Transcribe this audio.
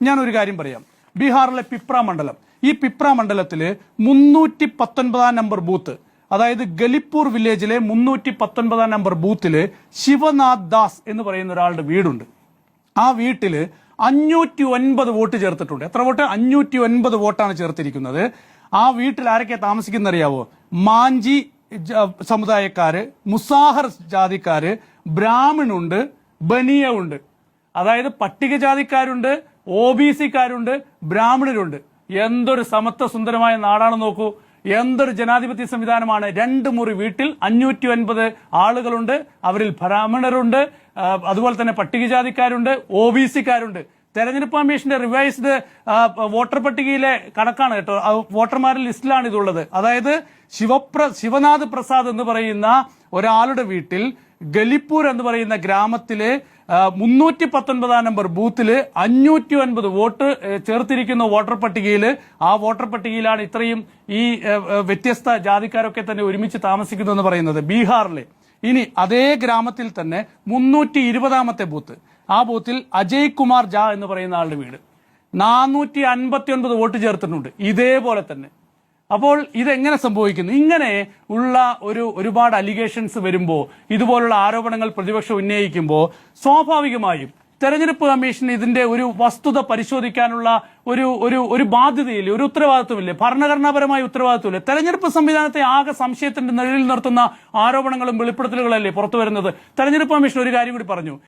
ഞാൻ ഒരു കാര്യം പറയാം. ബീഹാറിലെ പിപ്ര മണ്ഡലം. ഈ പിപ്ര മണ്ഡലത്തിൽ മുന്നൂറ്റി പത്തൊൻപതാം നമ്പർ ബൂത്ത്. അതായത് ഗലിപ്പൂർ വില്ലേജിലെ മുന്നൂറ്റി പത്തൊൻപതാം നമ്പർ ബൂത്തിൽ ശിവനാഥ് ദാസ് എന്ന് പറയുന്ന ഒരാളുടെ വീടുണ്ട്. ആ വീട്ടിൽ അഞ്ഞൂറ്റി ഒൻപത് വോട്ട് ചേർത്തിട്ടുണ്ട്. എത്ര വോട്ട്? അഞ്ഞൂറ്റി ഒൻപത് വോട്ടാണ് ചേർത്തിരിക്കുന്നത്. ആ വീട്ടിൽ ആരൊക്കെ താമസിക്കുന്ന അറിയാവോ മാഞ്ചി സമുദായക്കാര് മുസാഹർ ജാതിക്കാര് ബ്രാഹ്മിണുണ്ട് ബനിയ ഉണ്ട് അതായത് പട്ടികജാതിക്കാരുണ്ട് ഒ ബി സിക്കാരുണ്ട് ബ്രാഹ്മണരുണ്ട്. എന്തൊരു സമത്വ സുന്ദരമായ നാടാണ് നോക്കൂ. എന്തൊരു ജനാധിപത്യ സംവിധാനമാണ്. രണ്ട് മുറി വീട്ടിൽ അഞ്ഞൂറ്റി ഒൻപത് ആളുകളുണ്ട് അവരിൽ ബ്രാഹ്മണരുണ്ട് അതുപോലെ തന്നെ പട്ടികജാതിക്കാരുണ്ട് ഒ ബി സിക്കാരുണ്ട്. തെരഞ്ഞെടുപ്പ് കമ്മീഷന്റെ റിവൈസ്ഡ് വോട്ടർ പട്ടികയിലെ കണക്കാണ് കേട്ടോ. വോട്ടർമാരുടെ ലിസ്റ്റിലാണ് ഇതുള്ളത്. അതായത് ശിവപ്ര ശിവനാഥ് പ്രസാദ് എന്ന് പറയുന്ന ഒരാളുടെ വീട്ടിൽ ഗലിപ്പൂർ എന്ന് പറയുന്ന ഗ്രാമത്തിലെ മുന്നൂറ്റി പത്തൊൻപതാം നമ്പർ ബൂത്തിൽ അഞ്ഞൂറ്റി ഒൻപത് വോട്ട് ചേർത്തിരിക്കുന്ന വോട്ടർ പട്ടികയിൽ ആ വോട്ടർ പട്ടികയിലാണ് ഇത്രയും ഈ വ്യത്യസ്ത ജാതിക്കാരൊക്കെ തന്നെ ഒരുമിച്ച് താമസിക്കുന്നതെന്ന് പറയുന്നത് ബീഹാറിലെ. ഇനി അതേ ഗ്രാമത്തിൽ തന്നെ മുന്നൂറ്റി ഇരുപതാമത്തെ ബൂത്ത്. ആ ബൂത്തിൽ അജയ് കുമാർ ജാ എന്ന് പറയുന്ന ആളുടെ വീട്. നാനൂറ്റി അൻപത്തി ഒൻപത് വോട്ട് ചേർത്തിട്ടുണ്ട്. ഇതേപോലെ തന്നെ. അപ്പോൾ ഇതെങ്ങനെ സംഭവിക്കുന്നു? ഇങ്ങനെ ഉള്ള ഒരു ഒരുപാട് അലിഗേഷൻസ് വരുമ്പോൾ ഇതുപോലുള്ള ആരോപണങ്ങൾ പ്രതിപക്ഷം ഉന്നയിക്കുമ്പോൾ സ്വാഭാവികമായും തെരഞ്ഞെടുപ്പ് കമ്മീഷൻ ഇതിന്റെ ഒരു വസ്തുത പരിശോധിക്കാനുള്ള ഒരു ഒരു ഒരു ബാധ്യതയില്ല? ഒരു ഉത്തരവാദിത്വമില്ലേ? ഭരണഘടനാപരമായ ഉത്തരവാദിത്വമില്ലേ? തെരഞ്ഞെടുപ്പ് സംവിധാനത്തെ ആകെ സംശയത്തിന്റെ നിഴലിൽ നിർത്തുന്ന ആരോപണങ്ങളും വെളിപ്പെടുത്തലുകളല്ലേ പുറത്തു വരുന്നത്? തെരഞ്ഞെടുപ്പ് കമ്മീഷൻ ഒരു കാര്യം കൂടി പറഞ്ഞു.